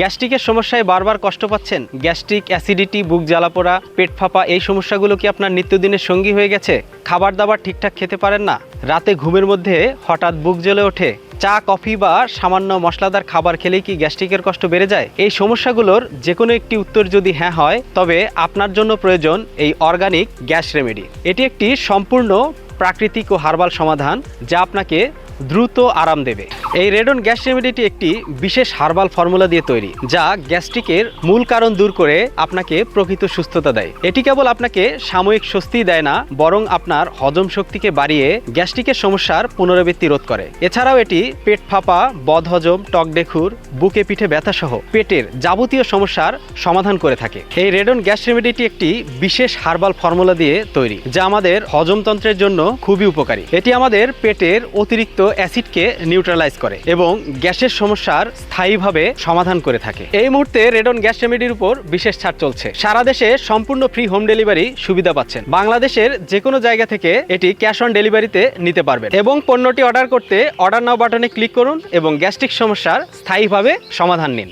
গ্যাস্ট্রিকের সমস্যায় বারবার কষ্ট পাচ্ছেন? গ্যাস্ট্রিক, অ্যাসিডিটি, বুক জ্বালাপোড়া, পেট ফাঁপা, এই সমস্যাগুলো কি আপনার নিত্যদিনের সঙ্গী হয়ে গেছে? খাবার দাবার ঠিকঠাক খেতে পারেন না? রাতে ঘুমের মধ্যে হঠাৎ বুক জ্বলে ওঠে। চা, কফি বা সামান্য মশলাদার খাবার খেলেই কি গ্যাস্ট্রিকের কষ্ট বেড়ে যায়? এই সমস্যাগুলোর যে কোনো একটি উত্তর যদি হ্যাঁ হয়, তবে আপনার জন্য প্রয়োজন এই অর্গানিক গ্যাস রেমেডি। এটি একটি সম্পূর্ণ প্রাকৃতিক ও হার্বাল সমাধান যা আপনাকে দ্রুত আরাম দেবে। এই রেডন গ্যাস রেমেডিটি একটি বিশেষ হার্বাল ফর্মুলা দিয়ে তৈরি, যা গ্যাস্ট্রিকের মূল কারণ দূর করে আপনাকে প্রকৃত সুস্থতা দেয়। এটি কেবল আপনাকে সাময়িক স্বস্তি দেয় না, বরং আপনার হজম শক্তিকে বাড়িয়ে গ্যাস্ট্রিকের সমস্যার পুনরাবৃত্তি রোধ করে। এছাড়াও এটি পেট ফাঁপা বদহজম টক ডেখুর, বুকে পিঠে ব্যথা সহ পেটের যাবতীয় সমস্যার সমাধান করে থাকে। এই রেডন গ্যাস রেমেডিটি একটি বিশেষ হার্বাল ফর্মুলা দিয়ে তৈরি, যা আমাদের হজমতন্ত্রের জন্য খুবই উপকারী। এটি আমাদের পেটের অতিরিক্ত অ্যাসিডকে নিউট্রালাইজ করে এবং গ্যাসের সমস্যার স্থায়ীভাবে সমাধান করে থাকে। এই মুহূর্তে রেডন গ্যাস রেমেডির উপর বিশেষ ছাড় চলছে। সারা দেশে সম্পূর্ণ ফ্রি হোম ডেলিভারি সুবিধা পাচ্ছেন। বাংলাদেশের যে কোনো জায়গা থেকে এটি ক্যাশ অন ডেলিভারিতে নিতে পারবেন এবং পণ্যটি অর্ডার করতে অর্ডার নাও বাটনে ক্লিক করুন এবং গ্যাস্ট্রিক সমস্যার স্থায়ীভাবে সমাধান নিন।